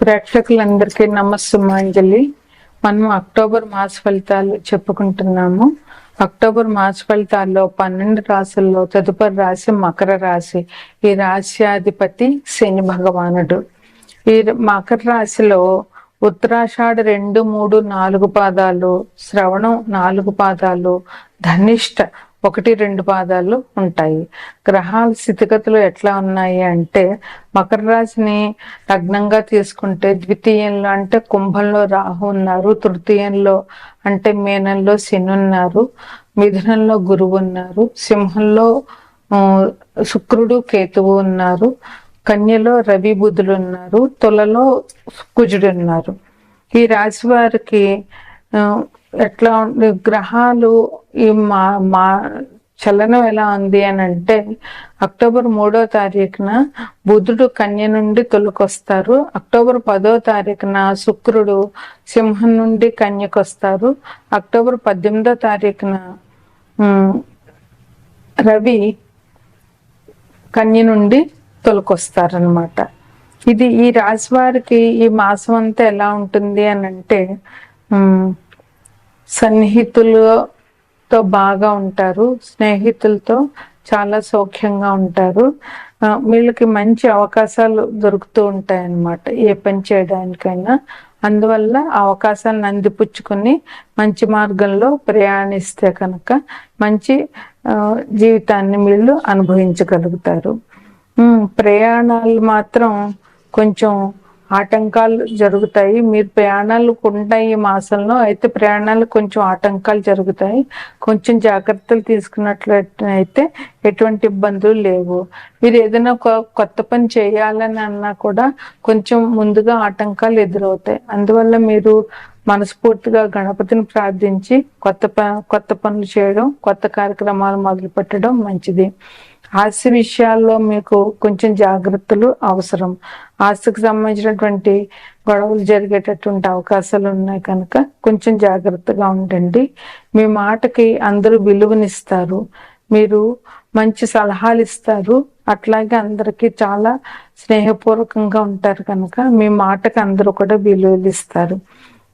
ప్రేక్షకులందరికీ నమస్సుమాంజలి. మనం అక్టోబర్ మాస ఫలితాలు చెప్పుకుంటున్నాము. అక్టోబర్ మాస ఫలితాల్లో పన్నెండు రాశుల్లో తదుపరి రాశి మకర రాశి. ఈ రాశ్యాధిపతి శని భగవానుడు. ఈ మకర రాశిలో ఉత్తరాషాఢ రెండు మూడు నాలుగు పాదాలు శ్రవణం నాలుగు పాదాలు ధనిష్ట ఒకటి రెండు పాదాలు ఉంటాయి. గ్రహాల స్థితిగతులు ఎట్లా ఉన్నాయి అంటే మకర రాశిని లగ్నంగా తీసుకుంటే ద్వితీయంలో అంటే కుంభంలో రాహు ఉన్నారు తృతీయంలో అంటే మీనంలో శని ఉన్నారు మిథునంలో గురువు ఉన్నారు సింహంలో శుక్రుడు కేతువు ఉన్నారు కన్యలో రవి బుధులు ఉన్నారు తులలో కుజుడు ఉన్నారు. ఈ రాశి వారికి ఎట్లా ఉంది? గ్రహాలు ఈ మా మా చలనం ఎలా ఉంది అని అంటే అక్టోబర్ మూడో తారీఖున బుధుడు కన్య నుండి తొలకొస్తారు. అక్టోబర్ పదో తారీఖున శుక్రుడు సింహం నుండి కన్యకొస్తారు. అక్టోబర్ పద్దెనిమిదో తారీఖున రవి కన్య నుండి తొలకొస్తారనమాట ఇది ఈ రాశి వారికి ఈ మాసం అంతా ఎలా ఉంటుంది అని అంటే సన్నిహితులతో బాగా ఉంటారు స్నేహితులతో చాలా సౌఖ్యంగా ఉంటారు. వీళ్ళకి మంచి అవకాశాలు దొరుకుతూ ఉంటాయి అన్నమాట ఏ పని చేయడానికైనా. అందువల్ల అవకాశాలను అందిపుచ్చుకొని మంచి మార్గంలో ప్రయాణిస్తే కనుక మంచి జీవితాన్ని వీళ్ళు అనుభవించగలుగుతారు. ప్రయాణాలు మాత్రం కొంచెం ఆటంకాలు జరుగుతాయి. మీరు ప్రయాణాలు ఉంటాయి ఈ మాసంలో అయితే ప్రయాణాలు కొంచెం ఆటంకాలు జరుగుతాయి. కొంచెం జాగ్రత్తలు తీసుకున్నట్లయితే ఎటువంటి ఇబ్బందులు లేవు. మీరు ఏదైనా ఒక కొత్త పని చేయాలని అన్నా కూడా కొంచెం ముందుగా ఆటంకాలు ఎదురవుతాయి. అందువల్ల మీరు మనస్ఫూర్తిగా గణపతిని ప్రార్థించి కొత్త ప కొత్త పనులు చేయడం కొత్త కార్యక్రమాలు మొదలు పెట్టడం మంచిది. ఆస్తి విషయాల్లో మీకు కొంచెం జాగ్రత్తలు అవసరం. ఆస్తికి సంబంధించినటువంటి గొడవలు జరిగేటటువంటి అవకాశాలు ఉన్నాయి కనుక కొంచెం జాగ్రత్తగా ఉండండి. మీ మాటకి అందరూ విలువనిస్తారు. మీరు మంచి సలహాలు ఇస్తారు. అట్లాగే అందరికీ చాలా స్నేహపూర్వకంగా ఉంటారు కనుక మీ మాటకి అందరూ కూడా విలువలు ఇస్తారు.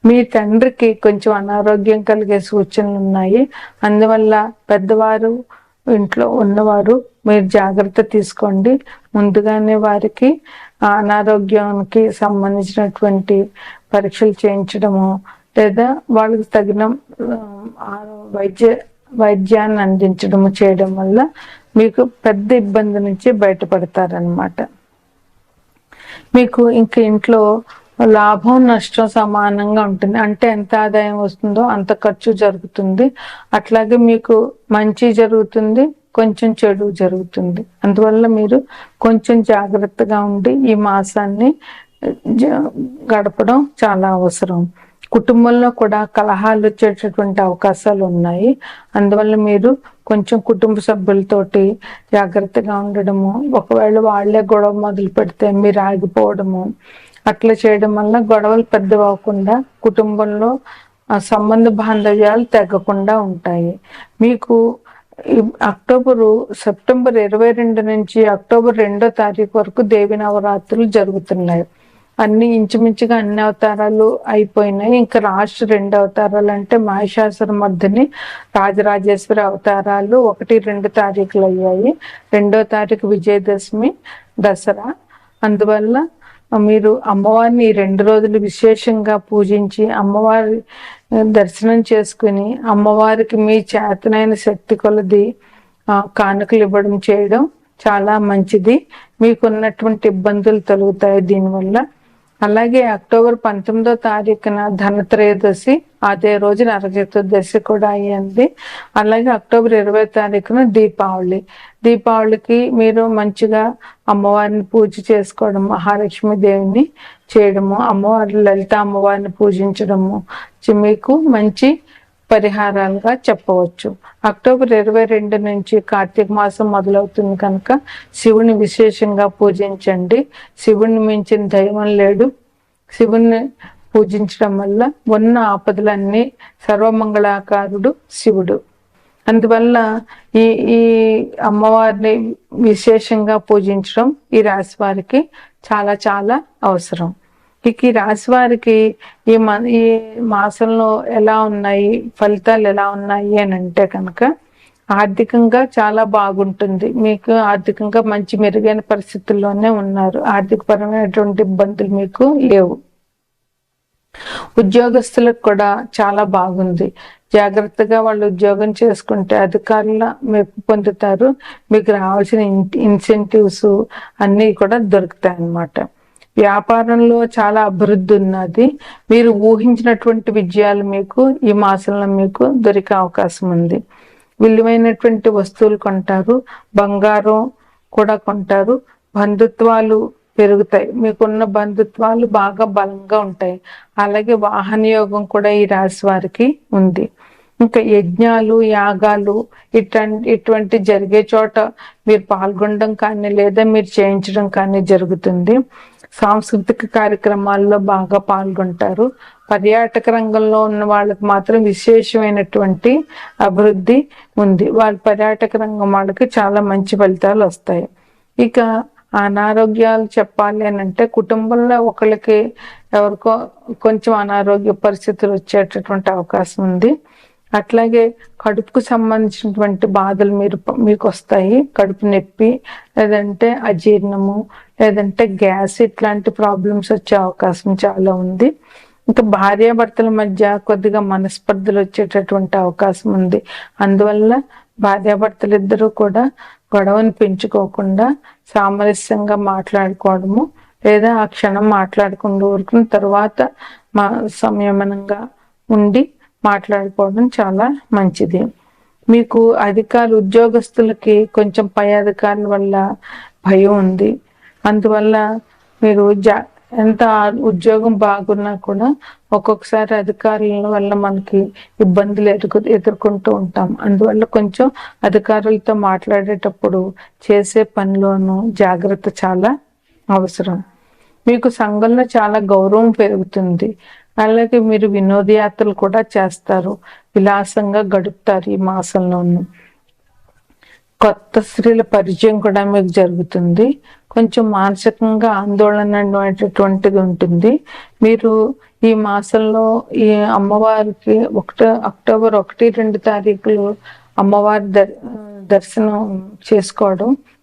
మీ తండ్రికి కొంచెం అనారోగ్యం కలిగే సూచనలు ఉన్నాయి. అందువల్ల పెద్దవారు ఇంట్లో ఉన్నవారు మీరు జాగ్రత్త తీసుకోండి. ముందుగానే వారికి అనారోగ్యానికి సంబంధించినటువంటి పరీక్షలు చేయించడము లేదా వాళ్ళకి తగిన వైద్య వైద్యాన్ని అందించడము చేయడం వల్ల మీకు పెద్ద ఇబ్బంది నుంచి బయటపడతారనమాట మీకు ఇంక ఇంట్లో లాభం నష్టం సమానంగా ఉంటుంది. అంటే ఎంత ఆదాయం వస్తుందో అంత ఖర్చు జరుగుతుంది. అట్లాగే మీకు మంచి జరుగుతుంది కొంచెం చెడు జరుగుతుంది. అందువల్ల మీరు కొంచెం జాగ్రత్తగా ఉండి ఈ మాసాన్ని జ- గడపడం చాలా అవసరం. కుటుంబంలో కూడా కలహాలు వచ్చేటటువంటి అవకాశాలు ఉన్నాయి. అందువల్ల మీరు కొంచెం కుటుంబ సభ్యులతోటి జాగ్రత్తగా ఉండడము ఒకవేళ వాళ్ళే గొడవ మొదలు పెడితే మీరు ఆగిపోవడము అట్లా చేయడం వల్ల గొడవలు పెద్దవకుండా కుటుంబంలో ఆ సంబంధ బాంధవ్యాలు తెగకుండా ఉంటాయి. మీకు అక్టోబరు సెప్టెంబర్ ఇరవై రెండు నుంచి అక్టోబర్ రెండో తారీఖు వరకు దేవి నవరాత్రులు జరుగుతున్నాయి. అన్ని ఇంచుమించుగా అన్ని అవతారాలు అయిపోయినాయి. ఇంకా రాష్ట్ర రెండు అవతారాలు అంటే మహిషాసుర మర్దిని రాజరాజేశ్వరి అవతారాలు ఒకటి రెండు తారీఖులు అయ్యాయి. రెండో తారీఖు విజయదశమి దసరా. అందువల్ల మీరు అమ్మవారిని రెండు రోజులు విశేషంగా పూజించి అమ్మవారి దర్శనం చేసుకుని అమ్మవారికి మీ చేతనైన శక్తి కొలది కానుకలు ఇవ్వడం చేయడం చాలా మంచిది. మీకున్నటువంటి ఇబ్బందులు తొలగుతాయి దీనివల్ల. అలాగే అక్టోబర్ పంతొమ్మిదో తారీఖున ధనత్రయోదశి అదే రోజు నరచతుర్దశి కూడా అయ్యింది. అలాగే అక్టోబర్ ఇరవై తారీఖున దీపావళి. దీపావళికి మీరు మంచిగా అమ్మవారిని పూజ చేసుకోవడం మహాలక్ష్మి దేవిని చేయడము అమ్మవారి లలిత అమ్మవారిని పూజించడము మీకు మంచి పరిహారాలుగా చెప్పవచ్చు. అక్టోబర్ ఇరవై రెండు నుంచి కార్తీక మాసం మొదలవుతుంది కనుక శివుని విశేషంగా పూజించండి. శివుని మించిన దైవం లేడు. శివుని పూజించడం వల్ల ఉన్న ఆపదలన్నీ సర్వమంగళాకారుడు శివుడు. అందువల్ల ఈ ఈ అమ్మవారిని విశేషంగా పూజించడం ఈ రాశి వారికి చాలా చాలా అవసరం. ఇక ఈ రాశి వారికి ఈ ఈ మాసంలో ఎలా ఉన్నాయి? ఫలితాలు ఎలా ఉన్నాయి అని అంటే కనుక ఆర్థికంగా చాలా బాగుంటుంది. మీకు ఆర్థికంగా మంచి మెరుగైన పరిస్థితుల్లోనే ఉన్నారు. ఆర్థికపరమైనటువంటి ఇబ్బందులు మీకు లేవు. ఉద్యోగస్తులకు కూడా చాలా బాగుంది. జాగ్రత్తగా వాళ్ళు ఉద్యోగం చేసుకుంటే అధికారుల మెప్పు పొందుతారు. మీకు రావాల్సిన ఇన్సెంటివ్స్ అన్నీ కూడా దొరుకుతాయి అన్నమాట వ్యాపారంలో చాలా అభివృద్ధి ఉన్నది. మీరు ఊహించినటువంటి విజయాలు మీకు ఈ మాసంలో మీకు దొరికే అవకాశం ఉంది. విలువైనటువంటి వస్తువులు కొంటారు బంగారం కూడా కొంటారు. బంధుత్వాలు పెరుగుతాయి. మీకున్న బంధుత్వాలు బాగా బలంగా ఉంటాయి. అలాగే వాహన యోగం కూడా ఈ రాశి వారికి ఉంది. ఇంకా యజ్ఞాలు యాగాలు ఇటువంటి ఇటువంటి జరిగే చోట మీరు పాల్గొనడం కానీ లేదా మీరు చేయించడం కానీ జరుగుతుంది. సాంస్కృతిక కార్యక్రమాల్లో బాగా పాల్గొంటారు. పర్యాటక రంగంలో ఉన్న వాళ్ళకి మాత్రం విశేషమైనటువంటి అభివృద్ధి ఉంది. వాళ్ళ పర్యాటక రంగం వాళ్ళకి చాలా మంచి ఫలితాలు వస్తాయి. ఇక అనారోగ్యాలు చెప్పాలి అని అంటే కుటుంబంలో ఒకరికి ఎవరికో కొంచెం అనారోగ్య పరిస్థితులు వచ్చేటటువంటి అవకాశం ఉంది. అట్లాగే కడుపుకు సంబంధించినటువంటి బాధలు మీరు మీకు వస్తాయి. కడుపు నొప్పి లేదంటే అజీర్ణము లేదంటే గ్యాస్ ఇట్లాంటి ప్రాబ్లమ్స్ వచ్చే అవకాశం చాలా ఉంది. ఇంకా భార్యాభర్తల మధ్య కొద్దిగా మనస్పర్ధలు వచ్చేటటువంటి అవకాశం ఉంది. అందువల్ల భార్యాభర్తలు ఇద్దరూ కూడా గొడవను పెంచుకోకుండా సామరస్యంగా మాట్లాడుకోవడము లేదా ఆ క్షణం మాట్లాడుకుంటూ ఊరుకున్న తర్వాత మా సంయమనంగా ఉండి మాట్లాడుకోవడం చాలా మంచిది. మీకు అధికారులు ఉద్యోగస్తులకి కొంచెం పై అధికారుల వల్ల భయం ఉంది. అందువల్ల మీరు జా ఎంత ఉద్యోగం బాగున్నా కూడా ఒక్కొక్కసారి అధికారుల వల్ల మనకి ఇబ్బందులు ఎదుర్కొ ఎదుర్కొంటూ ఉంటాం. అందువల్ల కొంచెం అధికారులతో మాట్లాడేటప్పుడు చేసే పనిలోనూ జాగ్రత్త చాలా అవసరం. మీకు సంఘంలో చాలా గౌరవం పెరుగుతుంది. అలాగే మీరు వినోదయాత్రలు కూడా చేస్తారు. విలాసంగా గడుపుతారు ఈ మాసంలోనూ. కొత్త స్త్రీల పరిచయం కూడా మీకు జరుగుతుంది. కొంచెం మానసికంగా ఆందోళన అనేటటువంటిది ఉంటుంది. మీరు ఈ మాసంలో ఈ అమ్మవారికి ఒకటి అక్టోబర్ ఒకటి రెండు తారీఖులు అమ్మవారి దర్శనం చేసుకోవడం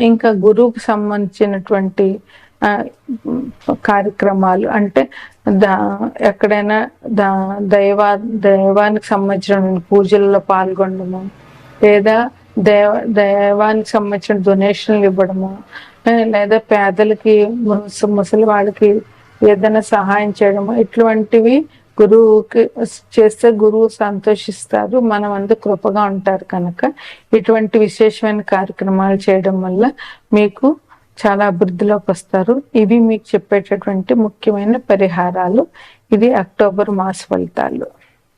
ఇంకా గురువుకు సంబంధించినటువంటి కార్యక్రమాలు అంటే దా ఎక్కడైనా దా దైవా దైవానికి సంబంధించిన పూజల్లో పాల్గొనడము లేదా దేవ దైవానికి సంబంధించిన డొనేషన్లు ఇవ్వడము లేదా పేదలకి ముసలి వాళ్ళకి ఏదైనా సహాయం చేయడము ఇటువంటివి గురువుకి చేస్తే గురువు సంతోషిస్తారు మనం అందరూ కృపగా ఉంటారు కనుక. ఇటువంటి విశేషమైన కార్యక్రమాలు చేయడం వల్ల మీకు చాలా అభివృద్ధిలోకి వస్తారు. ఇవి మీకు చెప్పేటటువంటి ముఖ్యమైన పరిహారాలు. ఇది అక్టోబర్ మాస ఫలితాలు.